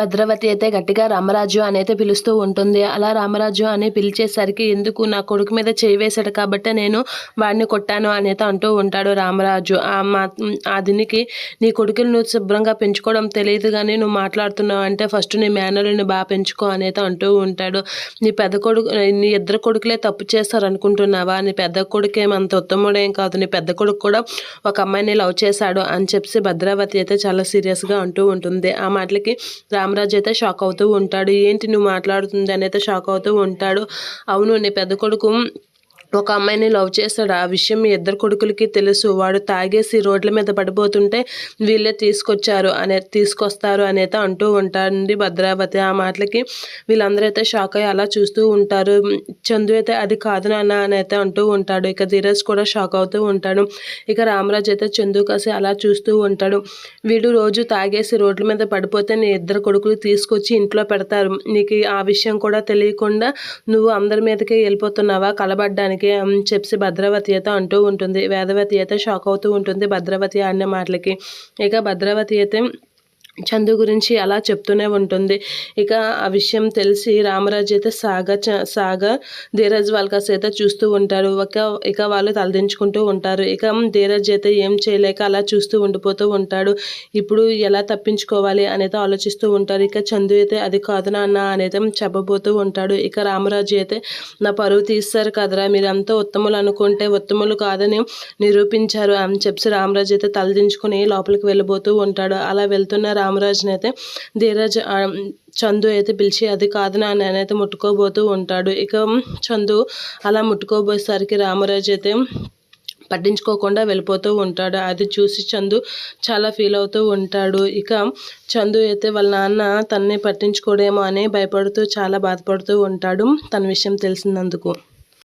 భద్రవతి అయితే గట్టిగా రామరాజు అని అయితే పిలుస్తూ ఉంటుంది. అలా రామరాజు అని పిలిచేసరికి ఎందుకు నా కొడుకు మీద చేయి వేశాడు కాబట్టి నేను వాడిని కొట్టాను అని అయితే అంటూ ఉంటాడు రామరాజు. ఆ మా ఆ దీనికి నీ కొడుకుని నువ్వు శుభ్రంగా పెంచుకోవడం తెలియదు కానీ నువ్వు మాట్లాడుతున్నావు అంటే ఫస్ట్ నీ మేనల్ని బాగా పెంచుకో అని అయితే అంటూ ఉంటాడు. నీ పెద్ద కొడుకు నీ ఇద్దరు కొడుకులే తప్పు చేస్తారు అనుకుంటున్నావా నీ పెద్ద కొడుకు ఏమంత ఉత్తముడేం కాదు. నీ పెద్ద కొడుకు కూడా ఒక అమ్మాయిని లవ్ చేశాడు అని చెప్పి భద్రావతి అయితే చాలా సీరియస్గా అంటూ ఉంటుంది. ఆ మాటలకి రామరాజు అయితే షాక్ అవుతూ ఉంటాడు. ఏంటి నువ్వు మాట్లాడుతుంది? అని అయితే షాక్ అవుతూ ఉంటాడు. అవును నీ పెద్ద కొడుకు ఒక అమ్మాయిని లవ్ చేస్తాడు. ఆ విషయం మీ ఇద్దరు కొడుకులకి తెలుసు. వాడు తాగేసి రోడ్ల మీద పడిపోతుంటే వీళ్ళే తీసుకొచ్చారు అనే తీసుకొస్తారు అనేది అంటూ ఉంటారండి భద్రావతి. ఆ మాటలకి వీళ్ళందరూ అయితే షాక్ అయ్యి అలా చూస్తూ ఉంటారు. చందు అయితే అది కాదు నాన్న అని అయితే అంటూ ఉంటాడు. ఇక ధీరజ్ కూడా షాక్ అవుతూ ఉంటాడు. ఇక రామరాజు అయితే చందు కాసి అలా చూస్తూ ఉంటాడు. వీడు రోజు తాగేసి రోడ్ల మీద పడిపోతే నీ ఇద్దరు కొడుకులు తీసుకొచ్చి ఇంట్లో పెడతారు. నీకు ఆ విషయం కూడా తెలియకుండా నువ్వు అందరి మీదకి వెళ్ళిపోతున్నావా? కలబడ్డానికి అని చెప్పి భద్రావతి అంటూ ఉంటుంది. వేదవతి అయితే షాక్ అవుతూ ఉంటుంది భద్రావతి అన్న మాటలకి. ఇక భద్రావతి అయితే చందు గురించి అలా చెప్తూనే ఉంటుంది. ఇక ఆ విషయం తెలిసి రామరాజు అయితే సాగ సాగ ధీరజ్ వాళ్ళకి అయితే చూస్తూ ఉంటారు. ఒక ఇక వాళ్ళు తలదించుకుంటూ ఉంటారు. ఇక ధీరజ్ అయితే ఏం చేయలేక అలా చూస్తూ ఉండిపోతూ ఉంటాడు. ఇప్పుడు ఎలా తప్పించుకోవాలి అనేది ఆలోచిస్తూ ఉంటారు. ఇక చందు అయితే అది కాదు నాన్న అనేది చెప్పబోతూ ఉంటాడు. ఇక రామరాజు అయితే నా పరువు తీస్తారు కదరా. మీరంతా ఉత్తములు అనుకుంటే ఉత్తములు కాదని నిరూపించారు అని చెప్పి రామరాజు అయితే తలదించుకుని లోపలికి వెళ్ళిపోతూ ఉంటాడు. అలా వెళ్తున్న రామరాజుని అయితే ధీరజ్ చందు అయితే పిలిచి అది కాదు నా నేనైతే ముట్టుకోబోతూ ఉంటాడు. ఇక చందు అలా ముట్టుకోబోయేసరికి రామరాజు అయితే పట్టించుకోకుండా వెళ్ళిపోతూ ఉంటాడు. అది చూసి చందు చాలా ఫీల్ అవుతూ ఉంటాడు. ఇక చందు అయితే వాళ్ళ నాన్న తన్ని పట్టించుకోడేమో అని భయపడుతూ చాలా బాధపడుతూ ఉంటాడు తన విషయం తెలిసినందుకు.